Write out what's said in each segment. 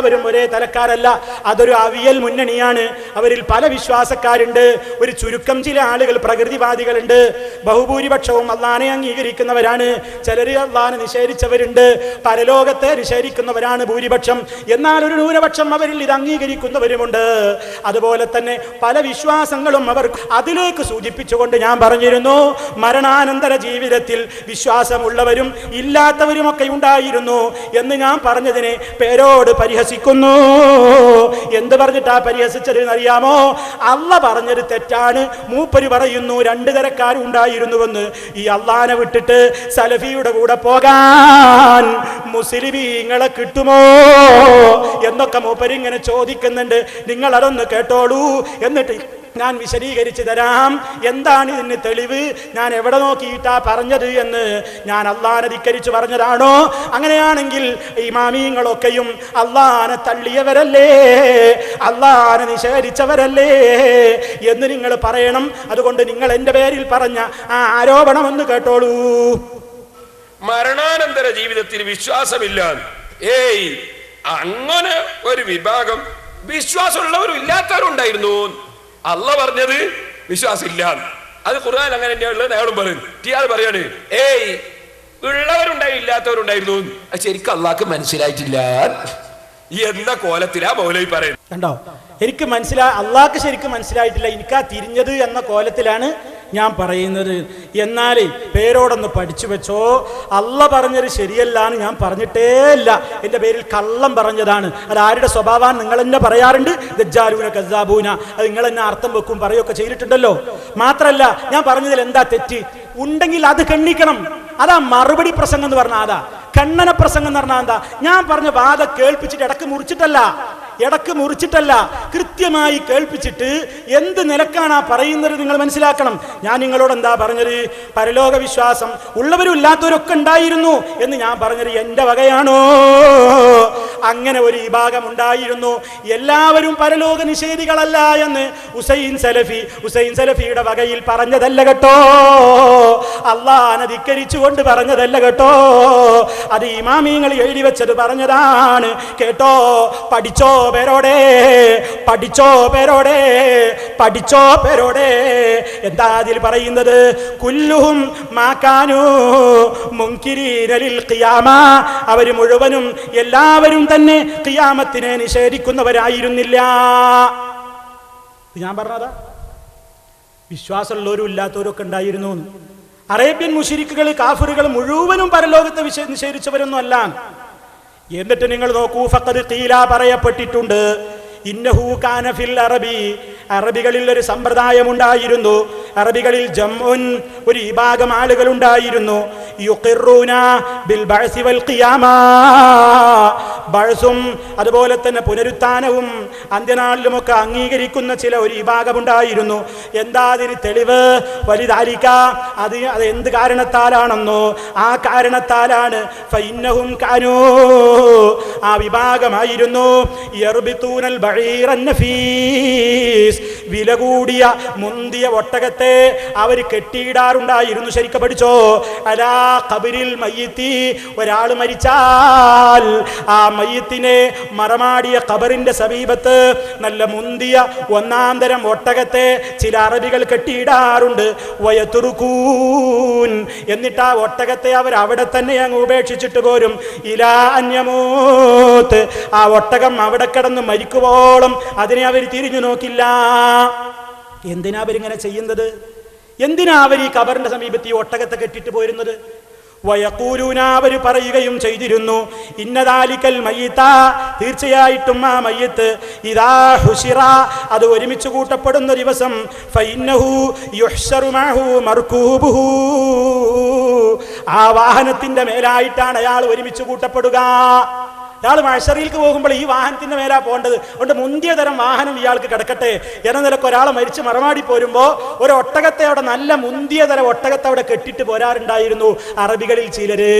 അവരും ഒരേ തലക്കാരല്ല. അതൊരു അവിയൽ മുന്നണിയാണ്. അവരിൽ പല വിശ്വാസക്കാരുണ്ട്. ഒരു ചുരുക്കം ചില ആളുകൾ പ്രകൃതിവാദികളുണ്ട്. ബഹുഭൂരിപക്ഷവും അള്ളാനെ അംഗീകരിക്കുന്നവരാണ്. ചിലര് അള്ളാനെ നിഷേധിച്ചവരുണ്ട്. പരലോകത്തെ നിഷേധിക്കുന്നവരാണ് ഭൂരിപക്ഷം. എന്നാൽ ഒരു ന്യൂനപക്ഷം അവരിൽ ഇത് അംഗീകരിക്കുന്നവരുമുണ്ട്. അതുപോലെ തന്നെ പല വിശ്വാസങ്ങളും അവർ അതിലേക്ക് സൂചിപ്പിച്ചുകൊണ്ട് ഞാൻ പറഞ്ഞിരുന്നു. മരണാനന്തര ജീവിതത്തിൽ വിശ്വാസമുള്ളവരും ഇല്ലാത്തവരുമൊക്കെ ഉണ്ടായിരുന്നു എന്ന് ഞാൻ പറഞ്ഞതിനെ പേരോട് പരിഹസിക്കുന്നു എന്ത് പറഞ്ഞിട്ടാ പരിഹസിച്ചത് അറിയാമോ അള്ള പറഞ്ഞത് തെറ്റാണ്. മൂപ്പര് പറയുന്നു രണ്ട് തരക്കാരുണ്ടായിരുന്നുവെന്ന്. ഈ അള്ളാനെ വിട്ടിട്ട് സലഫിയുടെ കൂടെ പോകാൻ മുസ്ലിമീങ്ങളെ കിട്ടുമോ? എന്നൊക്കെ മൂപ്പരിങ്ങനെ ചോദിക്കുന്നുണ്ട്. നിങ്ങൾ അതൊന്ന് കേട്ടോളൂ. എന്നിട്ട് ഞാൻ വിശദീകരിച്ചു തരാം. എന്താണ് ഇതിന് തെളിവ്? ഞാൻ എവിടെ നോക്കിയിട്ടാ പറഞ്ഞത് എന്ന് ഞാൻ അള്ളഹാനെ ധിക്കരിച്ച് പറഞ്ഞതാണോ? അങ്ങനെയാണെങ്കിൽ ഇമാമീങ്ങളൊക്കെയും അള്ളാനെ തള്ളിയവരല്ലേ? അള്ളാനെ നിഷേധിച്ചവരല്ലേ? എന്ന് നിങ്ങൾ പറയണം. അതുകൊണ്ട് നിങ്ങൾ എന്റെ പേരിൽ പറഞ്ഞ ആ ആരോപണം എന്ന് കേട്ടോളൂ. മരണാനന്തര ജീവിതത്തിൽ വിശ്വാസമില്ല. ഏയ് അങ്ങനെ ഒരു വിഭാഗം വിശ്വാസമുള്ളവരും ഇല്ലാത്തവരും ഉണ്ടായിരുന്നു അല്ല പറഞ്ഞത് വിശ്വാസമില്ല അത് ഖുർആൻ അങ്ങനെ തന്നെയാണുള്ളത് അയാളും പറയും. ടിയാൾ പറയാണ് ഏയ് ഉള്ളവരുണ്ടായി ഇല്ലാത്തവരുണ്ടായിരുന്നു അത് ശരിക്കും അള്ളാഹ്ക്ക് മനസ്സിലായിട്ടില്ല എന്ന. കോലത്തിലാ മൗലവി പറയുന്നത്. കണ്ടോ? എനിക്ക് മനസ്സിലാ അള്ളാഹ്ക്ക് ശരിക്കും മനസ്സിലായിട്ടില്ല. എനിക്കാ തിരിഞ്ഞത് എന്ന കോലത്തിലാണ് ഞാൻ പറയുന്നത്? എന്നാൽ പേരോടൊന്ന് പഠിച്ചു വെച്ചോ. അല്ല പറഞ്ഞത് ശരിയല്ല എന്ന് ഞാൻ പറഞ്ഞിട്ടേ ഇല്ല. എന്റെ പേരിൽ കള്ളം പറഞ്ഞതാണ്. അത് ആരുടെ സ്വഭാവമാണ്? നിങ്ങൾ തന്നെ പറയാറുണ്ട്? ദജ്ജാലൂന കസാബൂന അത് നിങ്ങൾ തന്നെ അർത്ഥം വെക്കും പറയുകയൊക്കെ ചെയ്തിട്ടുണ്ടല്ലോ. മാത്രല്ല ഞാൻ പറഞ്ഞതിൽ എന്താ തെറ്റ്? ഉണ്ടെങ്കിൽ അത് കണ്ണിക്കണം അതാ മറുപടി പ്രസംഗം എന്ന് പറഞ്ഞാൽ അതാ. കണ്ണന പ്രസംഗം എന്ന് പറഞ്ഞാൽ എന്താ? ഞാൻ പറഞ്ഞ വാദം കേൾപ്പിച്ചിട്ട് ഇടയ്ക്ക് മുറിച്ചിട്ടല്ല. ഇടയ്ക്ക് മുറിച്ചിട്ടല്ല കൃത്യമായി കേൾപ്പിച്ചിട്ട് എന്ത് നിലക്കാണ് ആ പറയുന്നത് നിങ്ങൾ മനസ്സിലാക്കണം. ഞാൻ നിങ്ങളോട് എന്താ പറഞ്ഞത്? പരലോക വിശ്വാസം ഉള്ളവരും ഇല്ലാത്തവരൊക്കെ ഉണ്ടായിരുന്നു എന്ന് ഞാൻ പറഞ്ഞത് എന്റെ വകയാണോ? അങ്ങനെ ഒരു വിഭാഗം ഉണ്ടായിരുന്നു. എല്ലാവരും പരലോക നിഷേധികളല്ല എന്ന് ഹുസൈൻ സലഫി ഹുസൈൻ സലഫിയുടെ വകയിൽ പറഞ്ഞതല്ല കേട്ടോ. അള്ളാഹനെ ധിക്കരിച്ചുകൊണ്ട് പറഞ്ഞതല്ല കേട്ടോ. അത് ഇമാമീങ്ങൾ എഴുതി വെച്ചത് പറഞ്ഞതാണ്. കേട്ടോ പഠിച്ചോ പേരോടെ പഠിച്ചോ പേരോടെ പഠിച്ചോ പേരോടെ. എന്താ അതിൽ പറയുന്നത്? കുല്ലുഹും മാക്കാനു മുൻകിരീരലിൽ ഖിയാമ. അവർ മുഴുവനും എല്ലാവരും തന്നെ കിയാമത്തിനെ നിഷേധിക്കുന്നവരായിരുന്നില്ല. ഞാൻ പറഞ്ഞതാ. വിശ്വാസമുള്ളവരും ഇല്ലാത്തവരും ഒക്കെ ഉണ്ടായിരുന്നു. അറേബ്യൻ മുഷിരിക്കുകൾ കാഫറുകൾ മുഴുവനും പരലോകത്തെ വിശ നിഷേധിച്ചവരൊന്നും അല്ല എന്നിട്ട് നിങ്ങൾ നോക്കൂ ഫക്കത് തീല പറയപ്പെട്ടിട്ടുണ്ട്. ഇന്നഹു കാന ഫിൽ അറബി. അറബികളിൽ ഒരു സമ്പ്രദായം ഉണ്ടായിരുന്നു. അറബികളിൽ ജംഉൻ ഒരു വിഭാഗം ആളുകൾ ബഅസും അതുപോലെ തന്നെ പുനരുത്ഥാനവും അന്ത്യനാളിലുമൊക്കെ അംഗീകരിക്കുന്ന ചില ഒരു വിഭാഗമുണ്ടായിരുന്നു. എന്താ അതിന് തെളിവ്? വലുതാലിക്ക അത് അത് എന്ത് കാരണത്താലാണെന്നോ? ആ കാരണത്താലാണ് ഫൈന്നഹും കാനൂ. ആ വിഭാഗമായിരുന്നു യർബിത്തൂനൽ ബഈറൻ നഫീസ് വില കൂടിയ മുന്തിയ ഒട്ടകത്തെ അവർ കെട്ടിയിടാറുണ്ടായിരുന്നു. ശരിക്കും പഠിച്ചോ? അലാ കബിരിൽ മയ്യത്തി. ഒരാൾ മരിച്ചാൽ ആ മയ്യത്തിനെ മറമാടിയ കബറിന്റെ സമീപത്ത് നല്ല മുന്തിയ ഒന്നാം തരം ഒട്ടകത്തെ ചില അറബികൾ കെട്ടിയിടാറുണ്ട്. വയത്തുറുക്കൂൻ. എന്നിട്ട് ആ ഒട്ടകത്തെ അവർ അവിടെ തന്നെ അങ്ങ് ഉപേക്ഷിച്ചിട്ട് പോരും. ഇലാ അന്യമൂത്ത്. ആ ഒട്ടകം അവിടെ കിടന്ന് മരിക്കുവോളം അതിനെ അവർ തിരിഞ്ഞു നോക്കില്ല. എന്തിനാ അവരിങ്ങനെ ചെയ്യുന്നത്? എന്തിനാ അവർ ഈ കബറിന്റെ സമീപത്ത് ഈ ഒട്ടകത്തെ കെട്ടിട്ട് പോയിരുന്നത് വയക്കൂരൂനാവർ പറയുകയും ചെയ്തിരുന്നു ഇന്നതാലിക്കൽ മയ്യത്ത. തീർച്ചയായിട്ടും ആ മയ്യത്ത് ഇതാ ഹുഷിറ. അത് ഒരുമിച്ച് കൂട്ടപ്പെടുന്ന ദിവസം ആ വാഹനത്തിന്റെ മേലായിട്ടാണ് അയാൾ ഒരുമിച്ച് കൂട്ടപ്പെടുക. ഇയാൾ മഴശറിയിലേക്ക് പോകുമ്പോൾ ഈ വാഹനത്തിന്റെ മേലാ പോകേണ്ടത്. അതുകൊണ്ട് മുന്തിയ തരം വാഹനം ഇയാൾക്ക് കിടക്കട്ടെ. എന്ന നിലയ്ക്ക് ഒരാളെ മരിച്ച് മറമാടി പോരുമ്പോൾ ഒരു ഒട്ടകത്തെ അവിടെ നല്ല മുന്തിയ തരം ഒട്ടകത്തെ അവിടെ കെട്ടിട്ട് പോരാറുണ്ടായിരുന്നു. അറബികളിൽ ചിലര്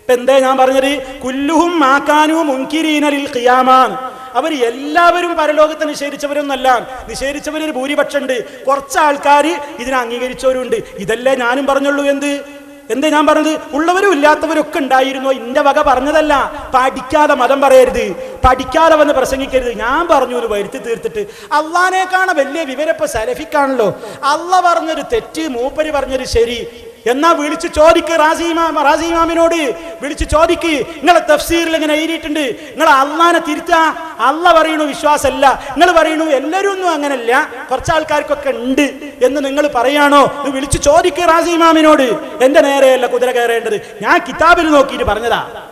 ഇപ്പൊ എന്തേ ഞാൻ പറഞ്ഞത്? കുല്ലുഹും മാക്കാനും മുൻകിരീനലിൽ ഖിയാമാൻ. അവർ എല്ലാവരും പരലോകത്തെ നിഷേധിച്ചവരൊന്നല്ല. നിഷേധിച്ചവരൊരു ഭൂരിപക്ഷം ഉണ്ട് കുറച്ച് ആൾക്കാർ ഇതിനെ അംഗീകരിച്ചവരുണ്ട്. ഇതല്ലേ ഞാനും പറഞ്ഞുള്ളൂ എന്ത്? എന്താ ഞാൻ പറഞ്ഞത്? ഉള്ളവരും ഇല്ലാത്തവരും ഒക്കെ ഉണ്ടായിരുന്നോ? ഇന്റെ വക പറഞ്ഞതല്ല. പഠിക്കാതെ മതം പറയരുത്. പഠിക്കാതെ വന്ന് പ്രസംഗിക്കരുത്. ഞാൻ പറഞ്ഞു ഒരു വരുത്തി തീർത്തിട്ട്. അള്ളഹാനേക്കാണ് വലിയ വിവരപ്പ സലഫിക്കാണല്ലോ. അള്ള പറഞ്ഞൊരു തെറ്റ് മൂപ്പര് പറഞ്ഞൊരു ശരി. എന്നാ വിളിച്ച് ചോദിക്ക് റാസിമാം റാസിമാമിനോട് വിളിച്ച് ചോദിക്ക് നിങ്ങളെ തഫ്സീറിൽ ഇങ്ങനെ എഴുതിയിട്ടുണ്ട്. നിങ്ങൾ അള്ളാനെ തിരുത്ത. അള്ള പറയണു വിശ്വാസമല്ല. നിങ്ങൾ പറയണു എല്ലാവരും ഒന്നും അങ്ങനല്ല. കുറച്ച് ആൾക്കാർക്കൊക്കെ ഉണ്ട്. എന്ന് നിങ്ങൾ പറയാണോ ഇത് വിളിച്ച് റാസി ഇമാമിനോട്. എന്റെ നേരെയല്ല കുതിര കയറേണ്ടത്. ഞാൻ കിതാബിൽ നോക്കിയിട്ട് പറഞ്ഞതാ.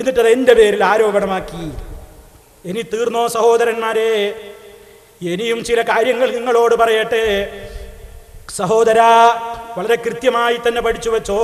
എന്നിട്ടത് എന്റെ പേരിൽ ആരോപണമാക്കി. ഇനി തീർന്നോ സഹോദരന്മാരെ? ഇനിയും ചില കാര്യങ്ങൾ നിങ്ങളോട് പറയട്ടെ. സഹോദര വളരെ കൃത്യമായി തന്നെ പഠിച്ചു വെച്ചോ.